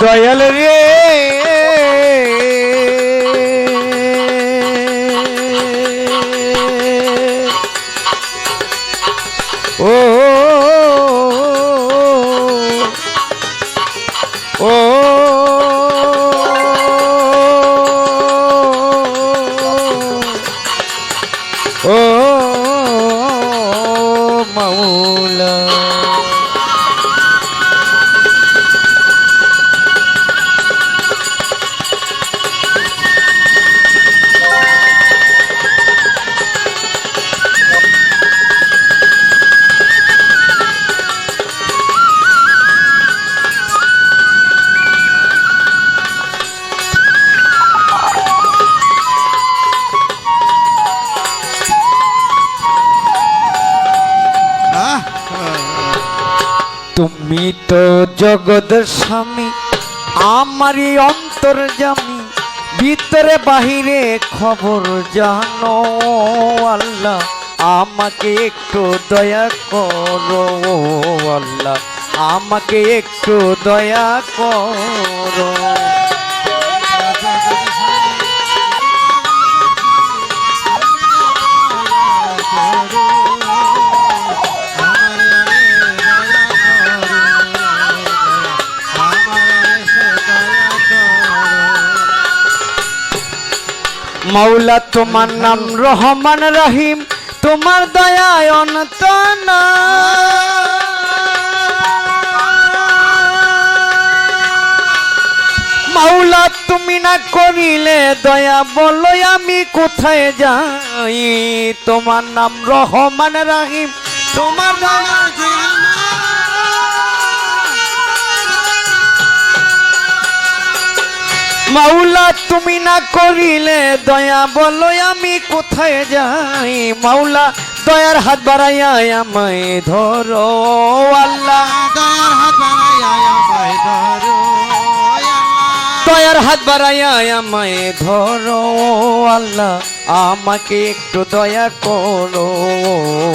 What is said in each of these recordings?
দয়াল রে তুমি তো জগতের স্বামী, আমারই অন্তর জামি। ভিতরে বাহিরে খবর জানো আল্লাহ, আমাকে একটু দয়া করো আল্লাহ, আমাকে একটু দয়া করো। মাওলা, তোমার নাম রহমান রহিম, তোমার অন্ত না মাওলা, তুমি না করিলে দয়া, বলো আমি কোথায় যাই? তোমার নাম রহমান রহিম, তোমার দয়া মাওলা তুমি না করিলে দয়া বলো আমি কোথায় যাই? মাওলা দয়ার হাত বাড়াইয়া আমায় ধরো আল্লাহ। দয়ার হাত বাড়াইয়া আমায় ধরো, আল্লাহ। দয়ার হাত বাড়াইয়া আমায় ধরো আল্লাহ। আমাকে একটু দয়া করো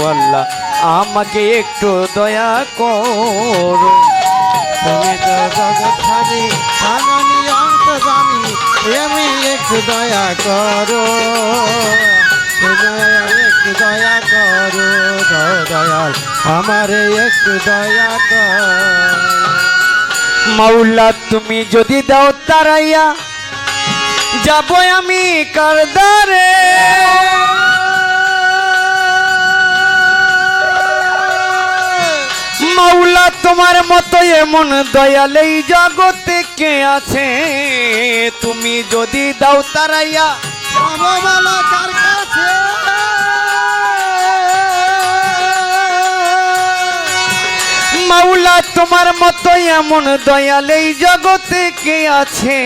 আল্লাহ। আমাকে একটু দয়া করো। তুমি তো জগৎ আমি দয়া করো। একটু দয়া করো। দয়াল আমার একটু দয়া কর। মাওলা, তুমি যদি দাও তারাইয়া, যাব আমি কারদারে। মাওলা তোমার মতো এমন দয়াল এই জগতে কে আছে? তুমি যদি দাও তারাইয়া মাওলা তোমার মতো এমন দয়াল এই জগতে কে আছে?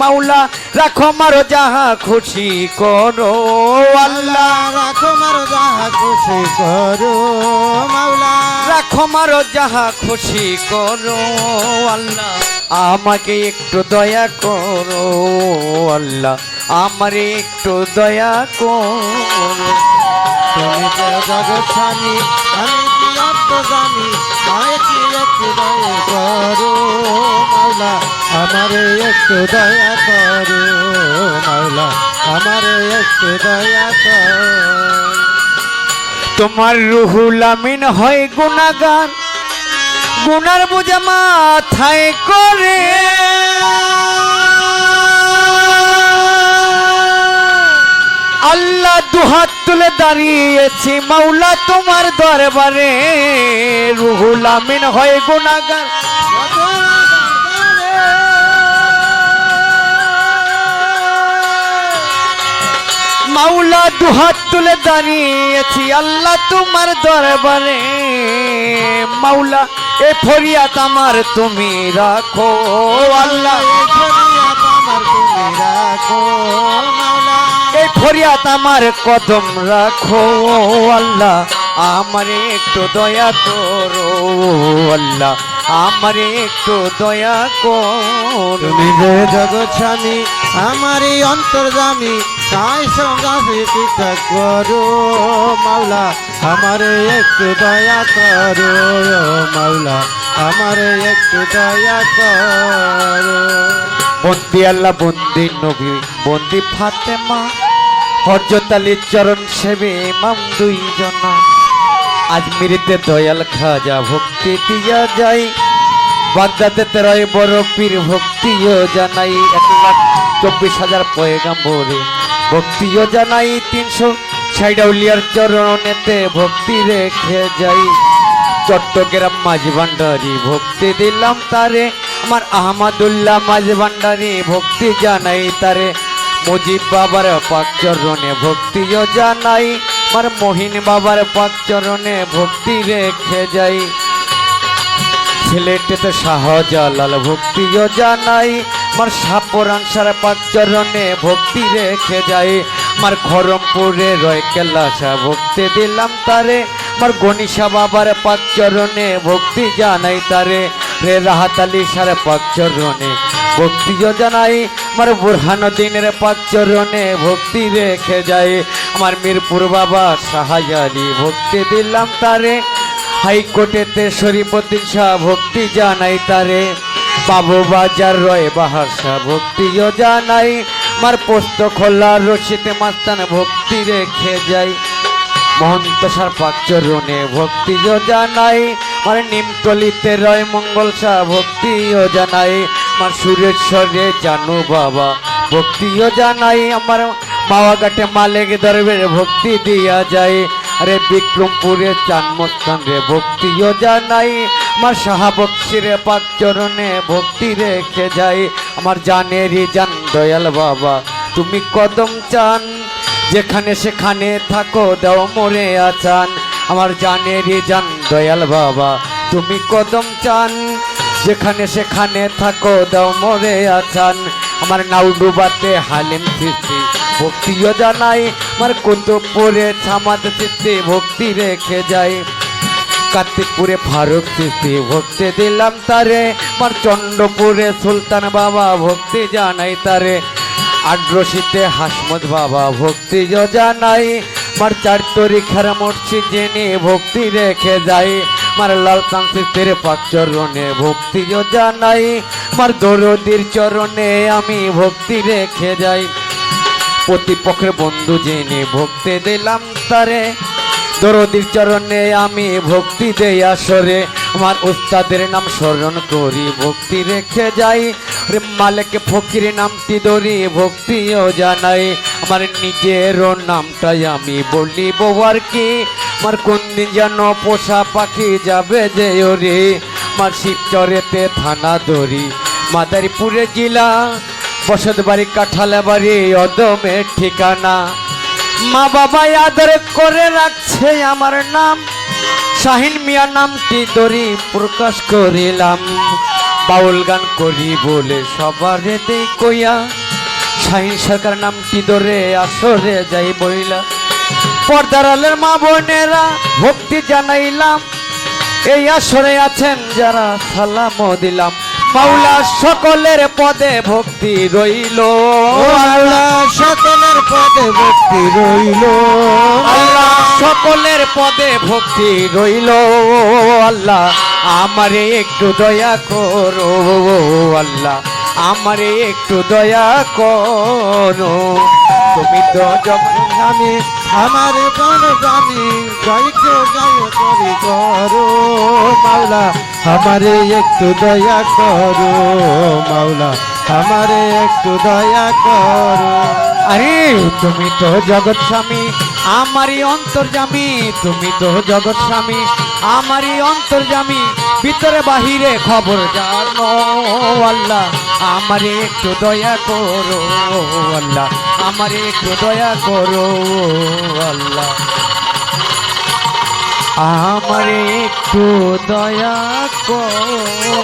মাওলা রাখো মারো যাহা খুশি করো। আল্লাহ রাখো মারো যাহা খুশি করো মাওলা। রাখো মারো যাহা খুশি করো। আল্লাহ আমাকে একটু দয়া করো। আল্লাহ আমারে একটু দয়া করো। তুমি যে জগৎ স্বামী আমি আমারে একটু দয়া করো, মাওলা, আমারে একটু দয়া কর। তোমার রুহুল আমিন হয় গুণাগার গুনার বোঝা মাথায় করে। আল্লাহ দুহাত তুলে দাঁড়িয়েছি, মাওলা তোমার দরবারে। রুহুল আমিন হয় গুণাগার মাওলা দুহাত তুলে দাঁড়িয়েছি, আল্লাহ তোমার দরবারে। মাওলা, এ ফরিয়াত আমার তুমি রাখো, আল্লাহ। আমার তুমি রাখো, মাওলা। এই ফরিয়াত আমার কদম রাখো আল্লাহ। আমারে একটু দয়া করো আল্লাহ। আমারে একটু দয়া কর। তুমি যে জগৎ স্বামী আমার এই অন্তর্জামী তাই সঙ্গে পিতা করো মাওলা। আমারে একটু দয়া করো মাওলা। আমারে একটু দয়া করো। বন্দি আল্লাহ বন্দি নবী। বন্দি ফাতেমা হরজত আলীর চরণ সেবে মাম ইমাম দুইজনা। আজমিরিতে দয়াল খাজা ভক্তি দিয়া যাই, বাগদাদে তেরোয় বড় পীর ভক্তিও জানাই, এক লাখ চব্বিশ হাজার পয়গাম্বরে ভক্তিও জানাই, তিনশো সাইডাউলিয়ার চরণেতে ভক্তি রেখে যাই। চট্টগ্রাম মাঝ ভান্ডারি ভক্তি দিলাম তারে, আমার আহমদুল্লাহ মাঝ ভান্ডারি ভক্তি জানাই তারে। মুজিব বাবার পাক চরণে ভক্তিও জানাই। আমার মহিন বাবার পাক চরণে ভক্তি রেখে যাই। সিলেটেতে শাহজালাল ভক্তিও জানাই। আমার সাপরান সারা পাক চরণে ভক্তি রেখে যাই। আমার খরমপুরে রয় কেল্লাসা ভক্তি দিলাম তারে। আমার গণিসা বাবার পাক চরণে ভক্তি জানাই তারে। রে রাহাত আলী সারে পাক চরণে ভক্তিও জানাই, আমার বুরহানুদ্দিনের পাক চরণে ভক্তি রেখে যাই। আমার মিরপুর বাবা শাহাজালি ভক্তি দিলাম তারে। হাইকোর্টেতে শরীফুদ্দিন শাহ ভক্তি জানাই তারে। বাবু বাজার রয় বাহার শাহ ভক্তিও জানাই। আমার পোস্ত খোলা রশিতে মাস্তান ভক্তি রেখে যাই। মহন্ত সার পাকচরণে ভক্তিও জানাই। আমার নিমতলিতে রয় মঙ্গল শাহ ভক্তিও জানাই। আমার সুরেশ্বরে জানু বাবা। ভক্তিও জানাই আমার মাওয়াঘাটে মালেক দরবের ভক্তি দিয়া যায় আরে বিক্রমপুরে চানমস্তান রে ভক্তিও জানাই আমার সাহাবক্ষিরে পাক চরণে ভক্তি রেখে যাই। আমার জানেরই জান দয়াল বাবা, তুমি কদম চান। যেখানে সেখানে থাকো, দেও মরে আচান। আমার জানেরই জান দয়াল বাবা, তুমি কদম চান। যেখানে সেখানে থাকো, দাও মরে আচান আমার নাউডুবাতে হালিম সৃষ্টি, ভক্তিও জানাই। আমার কুতুবপুরে ছামাদ সৃষ্টি, ভক্তি রেখে যাই। কার্তিকপুরে ফারুক সৃষ্টি, ভক্তি দিলাম তারে। আমার চন্দ্রপুরে সুলতান বাবা, ভক্তি জানাই তারে। আড্রসিতে হাসমত বাবা ভক্তি জানাই। আমার চার তরি তরিখার মসজিদ জেনে ভক্তি রেখে যাই। আমার লাল সাংসিতের পাক চরণে ভক্তি জানাই। আমার দরদির চরণে আমি ভক্তি রেখে যাই। প্রতিপক্ষের বন্ধু জেনে ভক্তি দিলাম তারে। দরদির চরণে আমি ভক্তি দেই আসরে। আমার উস্তাদের নাম স্মরণ করি, ভক্তি রেখে যাই। রে মালিক ফকির নামটি ধরি, ভক্তিও জানাই। আমার নিজেরও নামটাই আমি বলি বউয়ার কি। আমার কোন দিন যেন পোষা পাখি যাবে যে ওরে। আমার শিবচরেতে থানা ধরি, মাদারীপুরে জেলা। বসত বাড়ি কাঠালে বাড়ি অদমের ঠিকানা। মা বাবা আদর করে রাখছে আমার নাম। শাহিন মিয়া নামটি দরি প্রকাশ করিলাম। বাউল গান করি বলে সবার দেই কইয়া। শাহিন সরকার নামটি ধরে আসরে যাই বইলা। পর্দার আলের মা বোনেরা ভক্তি জানাইলাম। এই আসরে আছেন যারা সালামও দিলাম। মাওলা সকলের পদে ভক্তি রইল। আল্লাহ সকলের পদে ভক্তি রইল। আল্লাহ সকলের পদে ভক্তি রইল। আল্লাহ আমারে একটু দয়া করো, আল্লাহ। আমারে একটু দয়া করো। তুমি তো যখন আমি আমার প্রাণ জানি জয়কে জয় করি করো, মাওলা। আমারে একটু দয়া করো, মাওলা। আমারে একটু দয়া করো। আরে, তুমি তো জগৎ স্বামী আমারই অন্তর্জামী তুমি তো জগৎ স্বামী। আমারই অন্তর্জামী ভিতরে বাহিরে খবর জানো আল্লাহ। আমারে একটু দয়া করো আল্লাহ, আমারে একটু দয়া করো আল্লাহ। আমারে একটু দয়া করো।